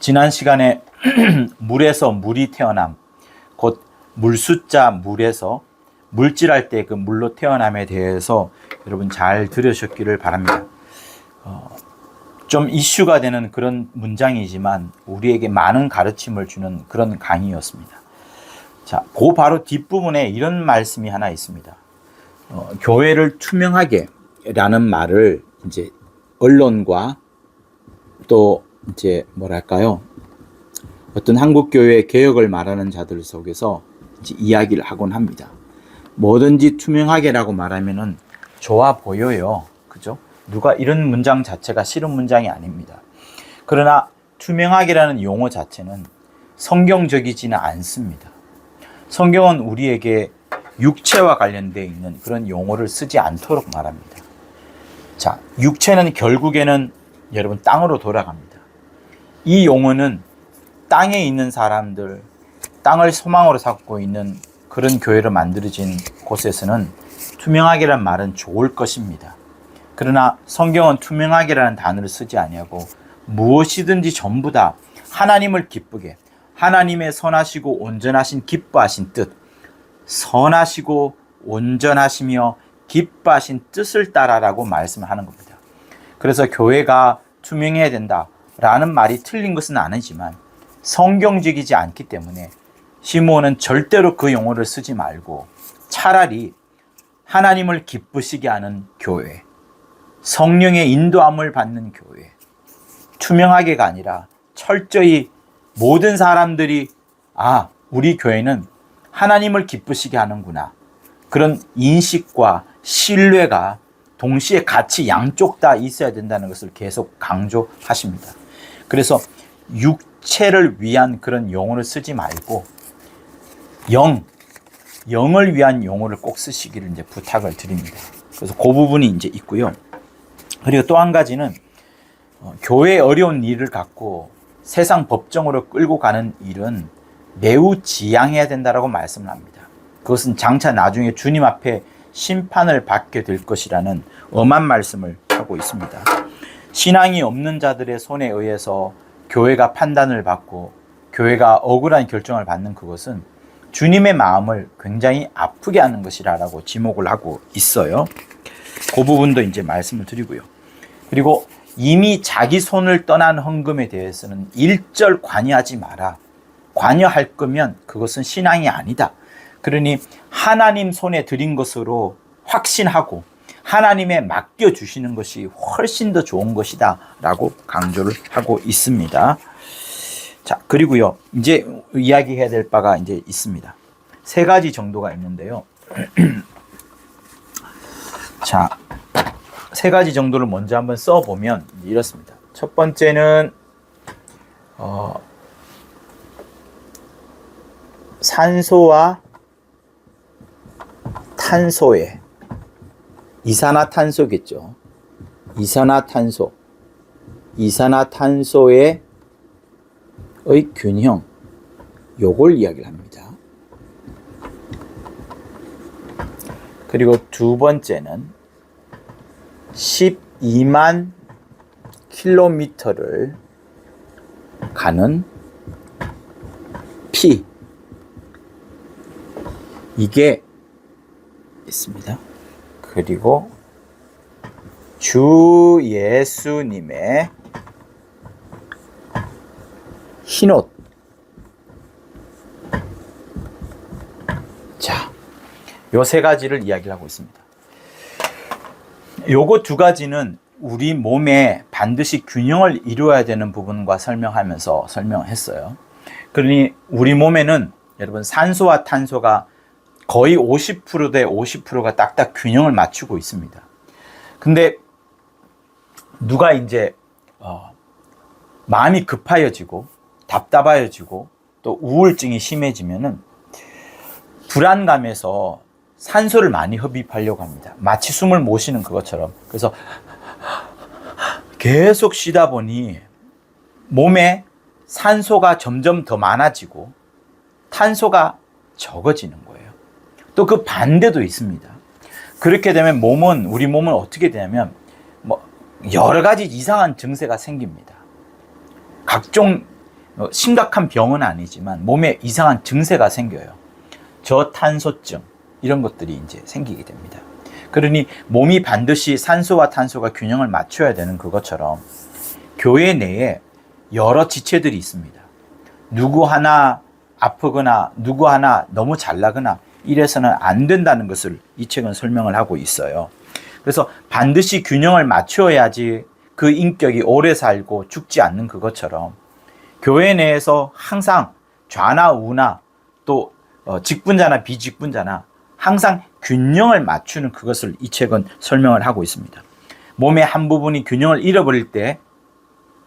지난 시간에 물에서 물이 태어남, 곧 물숫자 물에서 물질할 때 그 물로 태어남에 대해서 여러분 잘 들으셨기를 바랍니다. 어, 좀 이슈가 되는 그런 문장이지만 우리에게 많은 가르침을 주는 그런 강의였습니다. 자, 그 바로 뒷부분에 이런 말씀이 하나 있습니다. 어, 교회를 투명하게 라는 말을 이제 언론과 또 이제 뭐랄까요? 어떤 한국 교회 개혁을 말하는 자들 속에서 이야기를 하곤 합니다. 뭐든지 투명하게라고 말하면은 좋아 보여요. 그죠? 누가 이런 문장 자체가 싫은 문장이 아닙니다. 그러나 투명하게라는 용어 자체는 성경적이지는 않습니다. 성경은 우리에게 육체와 관련되어 있는 그런 용어를 쓰지 않도록 말합니다. 자, 육체는 결국에는 여러분 땅으로 돌아갑니다. 이 용어는 땅에 있는 사람들, 땅을 소망으로 삼고 있는 그런 교회로 만들어진 곳에서는 투명하게란 말은 좋을 것입니다. 그러나 성경은 투명하게라는 단어를 쓰지 아니하고 무엇이든지 전부 다 하나님을 기쁘게 하나님의 선하시고 온전하신 기뻐하신 뜻 선하시고 온전하시며 기뻐하신 뜻을 따라라고 말씀하는 겁니다. 그래서 교회가 투명해야 된다 라는 말이 틀린 것은 아니지만 성경적이지 않기 때문에 시므온은 절대로 그 용어를 쓰지 말고 차라리 하나님을 기쁘시게 하는 교회, 성령의 인도함을 받는 교회, 투명하게가 아니라 철저히 모든 사람들이 아, 우리 교회는 하나님을 기쁘시게 하는구나. 그런 인식과 신뢰가 동시에 같이 양쪽 다 있어야 된다는 것을 계속 강조하십니다. 그래서 육체를 위한 그런 용어를 쓰지 말고 영, 영을 위한 용어를 꼭 쓰시기를 이제 부탁을 드립니다. 그래서 그 부분이 이제 있고요. 그리고 또 한 가지는 어, 교회 어려운 일을 갖고 세상 법정으로 끌고 가는 일은 매우 지양해야 된다라고 말씀을 합니다. 그것은 장차 나중에 주님 앞에 심판을 받게 될 것이라는 엄한 말씀을 하고 있습니다. 신앙이 없는 자들의 손에 의해서 교회가 판단을 받고 교회가 억울한 결정을 받는 그것은 주님의 마음을 굉장히 아프게 하는 것이라고 지목을 하고 있어요. 그 부분도 이제 말씀을 드리고요. 그리고 이미 자기 손을 떠난 헌금에 대해서는 일절 관여하지 마라. 관여할 거면 그것은 신앙이 아니다. 그러니 하나님 손에 드린 것으로 확신하고 하나님에 맡겨 주시는 것이 훨씬 더 좋은 것이다 라고 강조를 하고 있습니다. 자, 그리고요. 이제 이야기해야 될 바가 이제 있습니다. 세 가지 정도가 있는데요. 자, 세 가지 정도를 먼저 한번 써 보면 이렇습니다. 첫 번째는 어, 산소와 탄소의 이산화탄소겠죠. 이산화탄소, 이산화탄소의 의 균형, 요걸 이야기를 합니다. 그리고 두 번째는 12만 킬로미터를 가는 피, 이게 있습니다. 그리고 주 예수님의 흰옷. 자, 요 세 가지를 이야기를 하고 있습니다. 요거 두 가지는 우리 몸에 반드시 균형을 이루어야 되는 부분과 설명하면서 설명했어요. 그러니 우리 몸에는 여러분 산소와 탄소가 거의 50%대 50%가 딱딱 균형을 맞추고 있습니다. 근데 누가 이제 어, 마음이 급하여지고 답답하여지고 또 우울증이 심해지면은 불안감에서 산소를 많이 흡입하려고 합니다. 마치 숨을 못 쉬는 그것처럼. 그래서 계속 쉬다 보니 몸에 산소가 점점 더 많아지고 탄소가 적어지는 거예요. 또 그 반대도 있습니다. 그렇게 되면 몸은 우리 몸은 어떻게 되냐면 뭐 여러 가지 이상한 증세가 생깁니다. 각종 어, 심각한 병은 아니지만 몸에 이상한 증세가 생겨요. 저탄소증 이런 것들이 이제 생기게 됩니다. 그러니 몸이 반드시 산소와 탄소가 균형을 맞춰야 되는 그것처럼 교회 내에 여러 지체들이 있습니다. 누구 하나 아프거나 누구 하나 너무 잘나거나 이래서는 안 된다는 것을 이 책은 설명을 하고 있어요. 그래서 반드시 균형을 맞춰야지 그 인격이 오래 살고 죽지 않는 그것처럼 교회 내에서 항상 좌나 우나 또 어, 직분자나 비직분자나 항상 균형을 맞추는 그것을 이 책은 설명을 하고 있습니다. 몸의 한 부분이 균형을 잃어버릴 때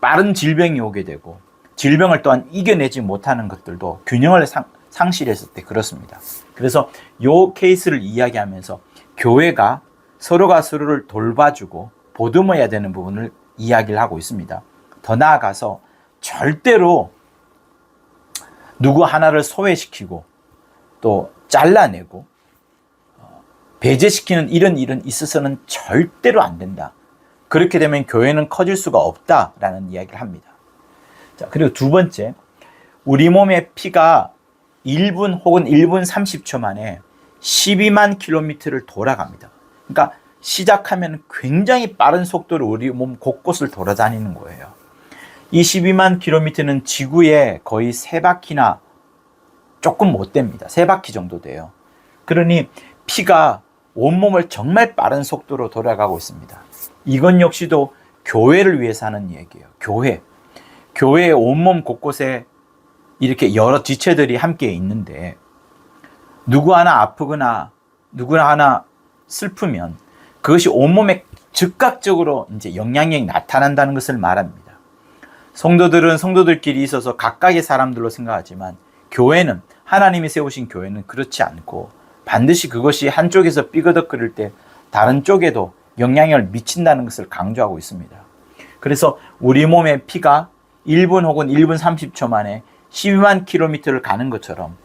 빠른 질병이 오게 되고 질병을 또한 이겨내지 못하는 것들도 균형을 상, 상실했을 때 그렇습니다. 그래서 요 케이스를 이야기하면서 교회가 서로가 서로를 돌봐주고 보듬어야 되는 부분을 이야기를 하고 있습니다. 더 나아가서 절대로 누구 하나를 소외시키고 또 잘라내고 어, 배제시키는 이런 일은 있어서는 절대로 안 된다. 그렇게 되면 교회는 커질 수가 없다라는 이야기를 합니다. 자, 그리고 두 번째, 우리 몸의 피가 1분 혹은 1분 30초 만에 12만 킬로미터를 돌아갑니다. 그러니까 시작하면 굉장히 빠른 속도로 우리 몸 곳곳을 돌아다니는 거예요. 이 12만 킬로미터는 지구의 거의 세 바퀴나 조금 못 됩니다. 세 바퀴 정도 돼요. 그러니 피가 온몸을 정말 빠른 속도로 돌아가고 있습니다. 이건 역시도 교회를 위해서 하는 얘기예요. 교회. 교회의 온몸 곳곳에 이렇게 여러 지체들이 함께 있는데 누구 하나 아프거나 누구 하나 슬프면 그것이 온몸에 즉각적으로 이제 영향력이 나타난다는 것을 말합니다. 성도들은 성도들끼리 있어서 각각의 사람들로 생각하지만 교회는 하나님이 세우신 교회는 그렇지 않고 반드시 그것이 한쪽에서 삐그덕거릴 때 다른 쪽에도 영향을 미친다는 것을 강조하고 있습니다. 그래서 우리 몸의 피가 1분 혹은 1분 30초 만에 12만 킬로미터를 가는 것처럼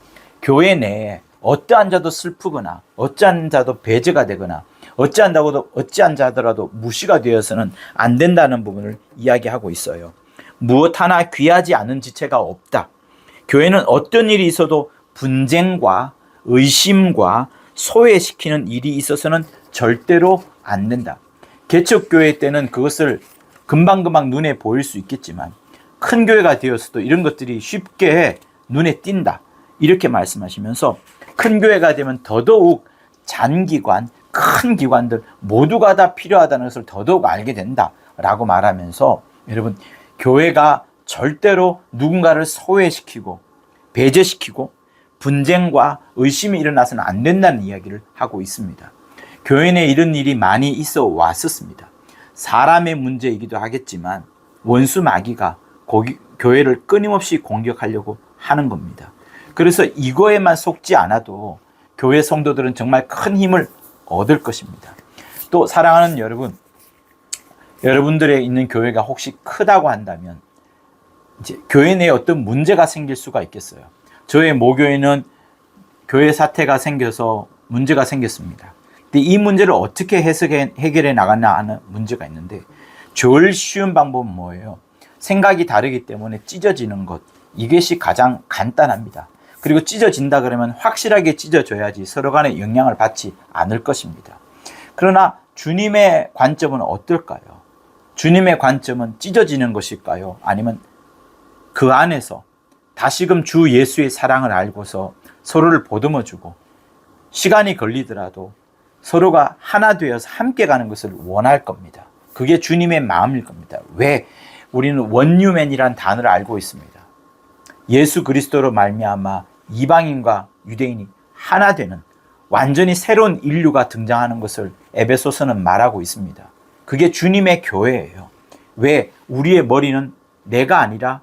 교회 내에 어떠한 자도 슬프거나 어떠한 자도 배제가 되거나 어찌한 다고도 어찌한 자더라도 무시가 되어서는 안 된다는 부분을 이야기하고 있어요. 무엇 하나 귀하지 않은 지체가 없다. 교회는 어떤 일이 있어도 분쟁과 의심과 소외시키는 일이 있어서는 절대로 안 된다. 개척교회 때는 그것을 금방금방 눈에 보일 수 있겠지만 큰 교회가 되었어도 이런 것들이 쉽게 눈에 띈다. 이렇게 말씀하시면서 큰 교회가 되면 더더욱 잔기관, 큰 기관들 모두가 다 필요하다는 것을 더더욱 알게 된다라고 말하면서 여러분 교회가 절대로 누군가를 소외시키고 배제시키고 분쟁과 의심이 일어나서는 안 된다는 이야기를 하고 있습니다. 교회 내 이런 일이 많이 있어 왔었습니다. 사람의 문제이기도 하겠지만 원수 마귀가 고기, 교회를 끊임없이 공격하려고 하는 겁니다. 그래서 이거에만 속지 않아도 교회 성도들은 정말 큰 힘을 얻을 것입니다. 또 사랑하는 여러분, 여러분들의 있는 교회가 혹시 크다고 한다면 이제 교회 내에 어떤 문제가 생길 수가 있겠어요. 저의 모교에는 교회 사태가 생겨서 문제가 생겼습니다. 근데 이 문제를 어떻게 해석해 해결해 나갔나 하는 문제가 있는데 제일 쉬운 방법은 뭐예요? 생각이 다르기 때문에 찢어지는 것. 이것이 가장 간단합니다. 그리고 찢어진다 그러면 확실하게 찢어져야지 서로 간에 영향을 받지 않을 것입니다. 그러나 주님의 관점은 어떨까요? 주님의 관점은 찢어지는 것일까요? 아니면 그 안에서 다시금 주 예수의 사랑을 알고서 서로를 보듬어 주고 시간이 걸리더라도 서로가 하나 되어서 함께 가는 것을 원할 겁니다. 그게 주님의 마음일 겁니다. 왜? 우리는 원유맨이란 단어를 알고 있습니다. 예수 그리스도로 말미암아 이방인과 유대인이 하나 되는 완전히 새로운 인류가 등장하는 것을 에베소서는 말하고 있습니다. 그게 주님의 교회예요. 왜 우리의 머리는 내가 아니라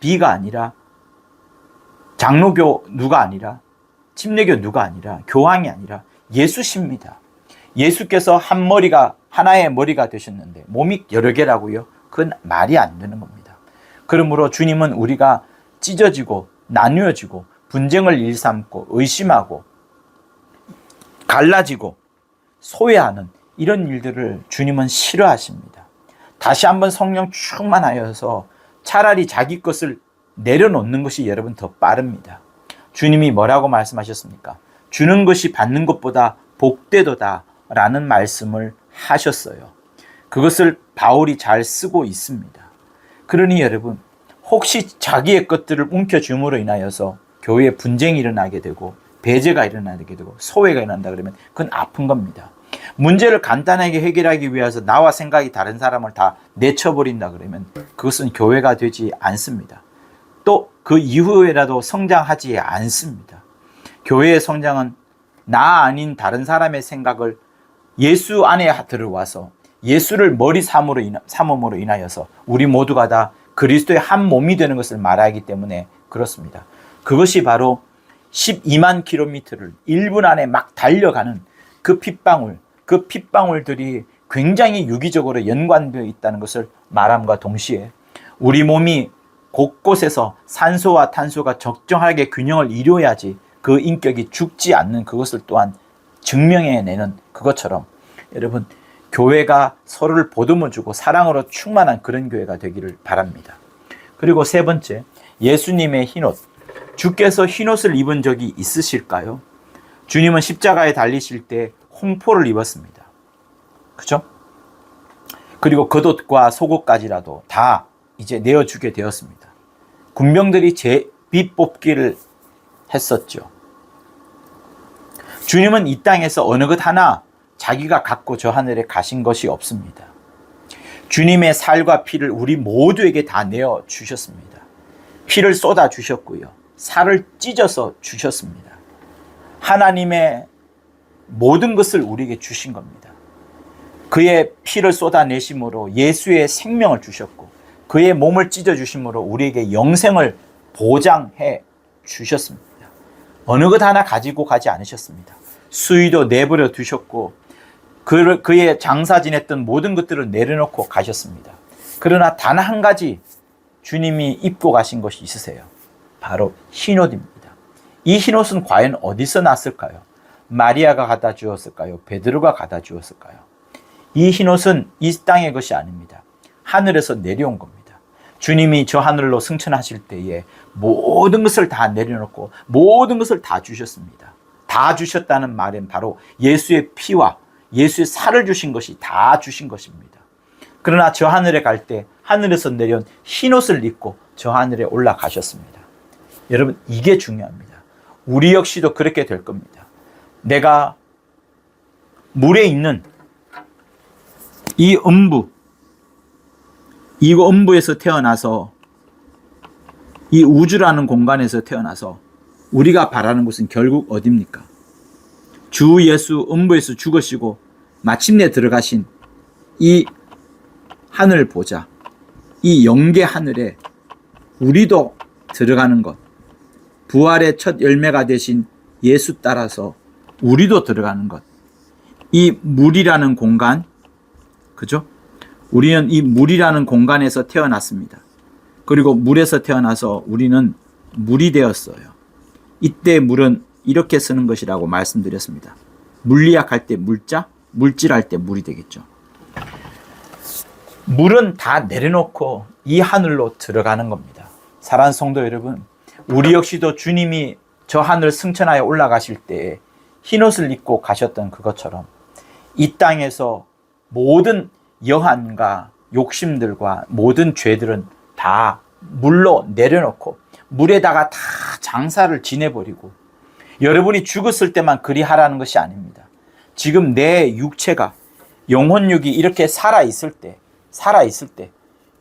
비가 아니라 장로교 누가 아니라 침례교 누가 아니라 교황이 아니라 예수십니다. 예수께서 한 머리가 하나의 머리가 되셨는데 몸이 여러 개라고요? 그건 말이 안 되는 겁니다. 그러므로 주님은 우리가 찢어지고 나누어지고 분쟁을 일삼고 의심하고 갈라지고 소외하는 이런 일들을 주님은 싫어하십니다. 다시 한번 성령 충만하여서 차라리 자기 것을 내려놓는 것이 여러분 더 빠릅니다. 주님이 뭐라고 말씀하셨습니까? 주는 것이 받는 것보다 복되도다 라는 말씀을 하셨어요. 그것을 바울이 잘 쓰고 있습니다. 그러니 여러분, 혹시 자기의 것들을 움켜줌으로 인하여서 교회에 분쟁이 일어나게 되고 배제가 일어나게 되고 소외가 일어난다 그러면 그건 아픈 겁니다. 문제를 간단하게 해결하기 위해서 나와 생각이 다른 사람을 다 내쳐버린다 그러면 그것은 교회가 되지 않습니다. 또 그 이후에라도 성장하지 않습니다. 교회의 성장은 나 아닌 다른 사람의 생각을 예수 안에 들어와서 예수를 머리 삼으로 인하, 삼음으로 인하여서 우리 모두가 다 그리스도의 한 몸이 되는 것을 말하기 때문에 그렇습니다. 그것이 바로 12만 킬로미터를 1분 안에 막 달려가는 그 핏방울, 그 핏방울들이 굉장히 유기적으로 연관되어 있다는 것을 말함과 동시에 우리 몸이 곳곳에서 산소와 탄소가 적정하게 균형을 이루어야지 그 인격이 죽지 않는 그것을 또한 증명해내는 그것처럼 여러분 교회가 서로를 보듬어 주고 사랑으로 충만한 그런 교회가 되기를 바랍니다. 그리고 세 번째 예수님의 흰옷 주께서 흰옷을 입은 적이 있으실까요? 주님은 십자가에 달리실 때 홍포를 입었습니다. 그죠? 그리고 겉옷과 속옷까지라도 다 이제 내어주게 되었습니다. 군병들이 제비 뽑기를 했었죠. 주님은 이 땅에서 어느 것 하나 자기가 갖고 저 하늘에 가신 것이 없습니다. 주님의 살과 피를 우리 모두에게 다 내어 주셨습니다. 피를 쏟아 주셨고요. 살을 찢어서 주셨습니다. 하나님의 모든 것을 우리에게 주신 겁니다. 그의 피를 쏟아내심으로 예수의 생명을 주셨고 그의 몸을 찢어 주심으로 우리에게 영생을 보장해 주셨습니다. 어느 것 하나 가지고 가지 않으셨습니다. 수위도 내버려 두셨고 그, 그의 장사 지냈던 모든 것들을 내려놓고 가셨습니다. 그러나 단 한 가지 주님이 입고 가신 것이 있으세요. 바로 흰옷입니다. 이 흰옷은 과연 어디서 났을까요? 마리아가 갖다 주었을까요? 베드로가 갖다 주었을까요? 이 흰옷은 이 땅의 것이 아닙니다. 하늘에서 내려온 겁니다. 주님이 저 하늘로 승천하실 때에 모든 것을 다 내려놓고 모든 것을 다 주셨습니다. 다 주셨다는 말은 바로 예수의 피와 예수의 살을 주신 것이 다 주신 것입니다. 그러나 저 하늘에 갈 때 하늘에서 내려온 흰옷을 입고 저 하늘에 올라가셨습니다. 여러분 이게 중요합니다. 우리 역시도 그렇게 될 겁니다. 내가 물에 있는 이 음부, 이 음부에서 태어나서 이 우주라는 공간에서 태어나서 우리가 바라는 곳은 결국 어딥니까? 주 예수 음부에서 죽으시고 마침내 들어가신 이 하늘 보자. 이 영계 하늘에 우리도 들어가는 것. 부활의 첫 열매가 되신 예수 따라서 우리도 들어가는 것. 이 물이라는 공간, 그죠? 우리는 이 물이라는 공간에서 태어났습니다. 그리고 물에서 태어나서 우리는 물이 되었어요. 이때 물은 이렇게 쓰는 것이라고 말씀드렸습니다. 물리학 할 때 물자, 물질 할 때 물이 되겠죠. 물은 다 내려놓고 이 하늘로 들어가는 겁니다. 사랑 성도 여러분, 우리 역시도 주님이 저 하늘 승천하여 올라가실 때 흰옷을 입고 가셨던 그것처럼 이 땅에서 모든 여한과 욕심들과 모든 죄들은 다 물로 내려놓고 물에다가 다 장사를 지내버리고 여러분이 죽었을 때만 그리 하라는 것이 아닙니다. 지금 내 육체가 영혼육이 이렇게 살아 있을 때, 살아 있을 때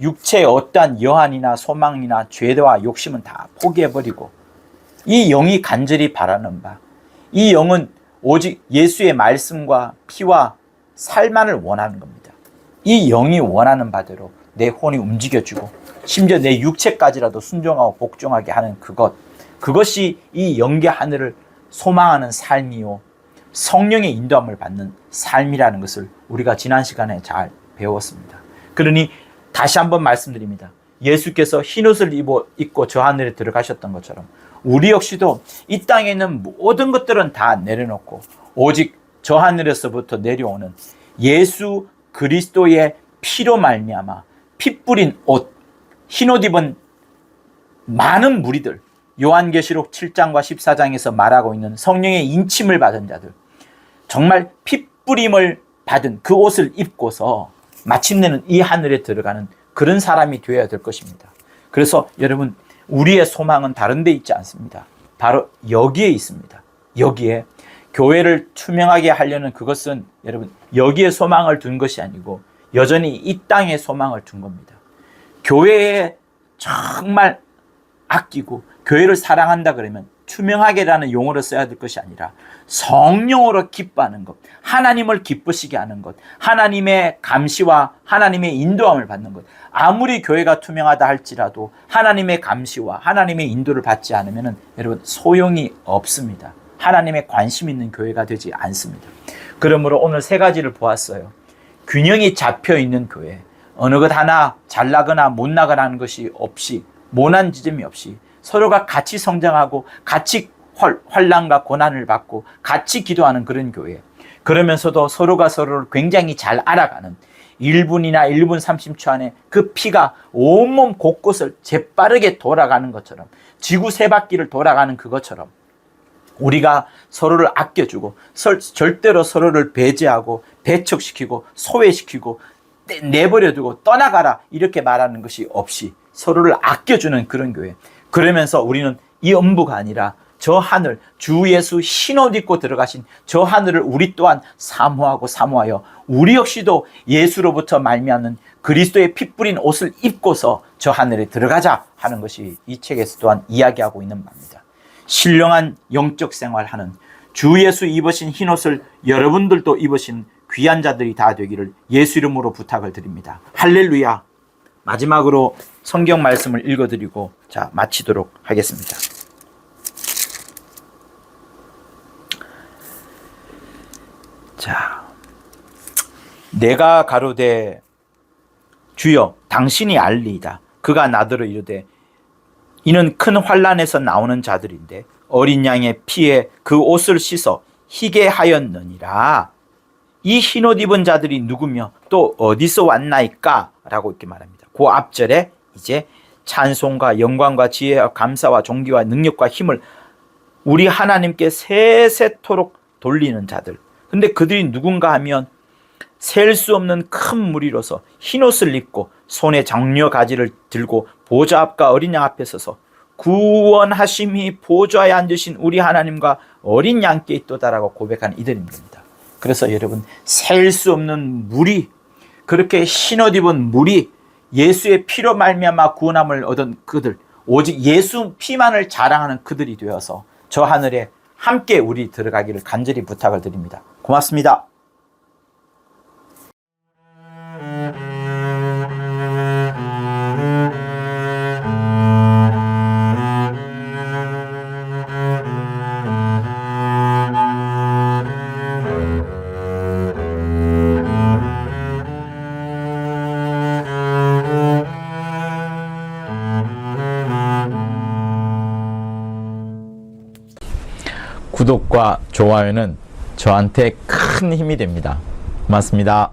육체의 어떠한 여한이나 소망이나 죄와 욕심은 다 포기해 버리고 이 영이 간절히 바라는 바, 이 영은 오직 예수의 말씀과 피와 살만을 원하는 겁니다. 이 영이 원하는 바대로 내 혼이 움직여주고 심지어 내 육체까지라도 순종하고 복종하게 하는 그것, 그것이 이 영계 하늘을 소망하는 삶이요. 성령의 인도함을 받는 삶이라는 것을 우리가 지난 시간에 잘 배웠습니다. 그러니 다시 한번 말씀드립니다. 예수께서 흰옷을 입어, 입고 저 하늘에 들어가셨던 것처럼 우리 역시도 이 땅에 있는 모든 것들은 다 내려놓고 오직 저 하늘에서부터 내려오는 예수 그리스도의 피로 말미암아 피 뿌린 옷, 흰옷 입은 많은 무리들 요한계시록 7장과 14장에서 말하고 있는 성령의 인침을 받은 자들 정말 핏부림을 받은 그 옷을 입고서 마침내는 이 하늘에 들어가는 그런 사람이 되어야 될 것입니다. 그래서 여러분 우리의 소망은 다른 데 있지 않습니다. 바로 여기에 있습니다. 여기에 교회를 투명하게 하려는 그것은 여러분 여기에 소망을 둔 것이 아니고 여전히 이 땅에 소망을 둔 겁니다. 교회에 정말 아끼고 교회를 사랑한다 그러면 투명하게라는 용어를 써야 될 것이 아니라 성령으로 기뻐하는 것, 하나님을 기쁘시게 하는 것, 하나님의 감시와 하나님의 인도함을 받는 것. 아무리 교회가 투명하다 할지라도 하나님의 감시와 하나님의 인도를 받지 않으면 여러분 소용이 없습니다. 하나님의 관심 있는 교회가 되지 않습니다. 그러므로 오늘 세 가지를 보았어요. 균형이 잡혀 있는 교회. 어느 것 하나 잘 나거나 못 나가라는 것이 없이 모난 지점이 없이 서로가 같이 성장하고 같이 활, 환란과 고난을 받고 같이 기도하는 그런 교회. 그러면서도 서로가 서로를 굉장히 잘 알아가는 1분이나 1분 30초 안에 그 피가 온몸 곳곳을 재빠르게 돌아가는 것처럼 지구 세 바퀴를 돌아가는 그것처럼 우리가 서로를 아껴주고 설- 절대로 서로를 배제하고 배척시키고 소외시키고 내- 내버려두고 떠나가라 이렇게 말하는 것이 없이 서로를 아껴주는 그런 교회. 그러면서 우리는 이 음부가 아니라 저 하늘 주 예수 흰옷 입고 들어가신 저 하늘을 우리 또한 사모하고 사모하여 우리 역시도 예수로부터 말미암는 그리스도의 피 뿌린 옷을 입고서 저 하늘에 들어가자 하는 것이 이 책에서 또한 이야기하고 있는 바입니다. 신령한 영적 생활하는 주 예수 입으신 흰옷을 여러분들도 입으신 귀한 자들이 다 되기를 예수 이름으로 부탁을 드립니다. 할렐루야. 마지막으로 성경 말씀을 읽어드리고 자 마치도록 하겠습니다. 자, 내가 가로되 주여 당신이 알리이다. 그가 나더러 이르되 이는 큰 환란에서 나오는 자들인데 어린 양의 피에 그 옷을 씻어 희게 하였느니라. 이 흰 옷 입은 자들이 누구며 또 어디서 왔나이까? 라고 이렇게 말합니다. 그 앞절에 이제 찬송과 영광과 지혜와 감사와 존귀와 능력과 힘을 우리 하나님께 세세토록 돌리는 자들. 근데 그들이 누군가 하면 셀 수 없는 큰 무리로서 흰옷을 입고 손에 장려 가지를 들고 보좌 앞과 어린 양 앞에 서서 구원하심이 보좌에 앉으신 우리 하나님과 어린 양께 있도다라고 고백하는 이들입니다. 그래서 여러분 셀 수 없는 무리 그렇게 흰옷 입은 무리 예수의 피로 말미암아 구원함을 얻은 그들 오직 예수 피만을 자랑하는 그들이 되어서 저 하늘에 함께 우리 들어가기를 간절히 부탁을 드립니다. 고맙습니다. 구독과 좋아요는 저한테 큰 힘이 됩니다. 고맙습니다.